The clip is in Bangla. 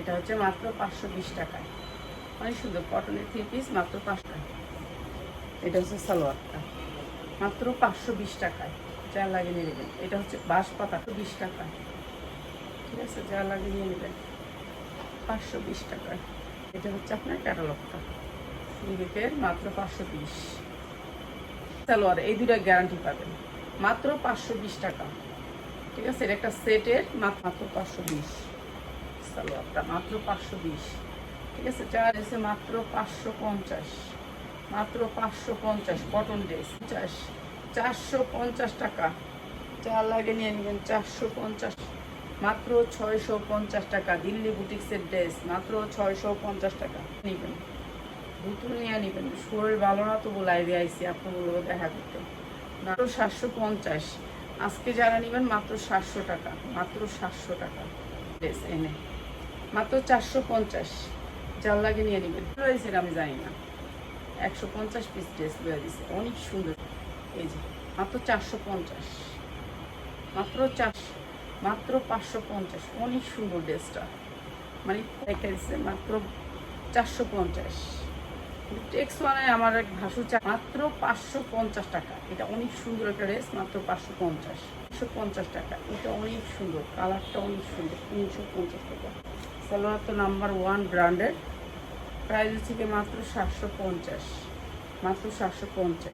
এটা হচ্ছে মাত্র পাঁচশো বিশ টাকায়। অনেক সুন্দর কটনের থ্রি পিস মাত্র পাঁচ টাকা। এটা হচ্ছে সালোয়ারটা, মাত্র পাঁচশো বিশ টাকায়। যা লাগে নিয়ে নেবেন। এটা হচ্ছে বাঁশ পাতা বিশ টাকা ঠিক আছে যা লাগে নিয়ে নেবেন। পাঁচশো বিশ টাকায়। এটা হচ্ছে আপনার ক্যাটালগটা সিল্কের মাত্র পাঁচশো বিশ। সালোয়ার, এই দুটো গ্যারান্টি পাবেন। মাত্র পাঁচশো বিশ টাকা। ঠিক আছে, এটা একটা সেটের মাত্র পাঁচশো বিশ। সালোয়ারটা মাত্র পাঁচশো বিশ। ঠিক আছে, চার এসে মাত্র পাঁচশো পঞ্চাশ। মাত্র পাঁচশো পঞ্চাশ কটন ড্রেস পঞ্চাশ। চারশো পঞ্চাশ টাকা। যা লাগে নিয়ে নেবেন, চারশো পঞ্চাশ। মাত্র ছয়শো পঞ্চাশ টাকা, দিল্লি বুটিক্সের ড্রেস মাত্র ছয়শো পঞ্চাশ টাকা। নেবেন। দুটো নিয়ে নেবেন। শরীর ভালো না তবু লাইভে আইসি আপনাগুলো দেখা করতে। মাত্র সাতশো পঞ্চাশ। আজকে যারা নেবেন, মাত্র সাতশো টাকা, মাত্র সাতশো টাকা। ড্রেস এনে। মাত্র চারশো পঞ্চাশ। জাল লাগে নিয়ে নেবেন। রয়েছে আমি জানি না। একশো পঞ্চাশ পিস ড্রেস লয়ে দিছে। অনেক সুন্দর। এই যে, মাত্র চারশো পঞ্চাশ। মাত্র চারশো মাত্র পাঁচশো পঞ্চাশ। অনেক সুন্দর ড্রেসটা মানে রেখে দিচ্ছে মাত্র চারশো পঞ্চাশ। টেক্স ওয়ানে আমার এক ভাসু চা, মাত্র পাঁচশো পঞ্চাশ টাকা। এটা অনেক সুন্দর একটা ড্রেস মাত্র পাঁচশো পঞ্চাশ। একশো পঞ্চাশ টাকা। এটা অনেক সুন্দর, কালারটা অনেক সুন্দর, তিনশো পঞ্চাশ টাকা। সালোয়ার তো নাম্বার ওয়ান ব্র্যান্ডের প্রাইস হচ্ছে মাত্র সাতশো পঞ্চাশ, মাত্র সাতশো পঞ্চাশ।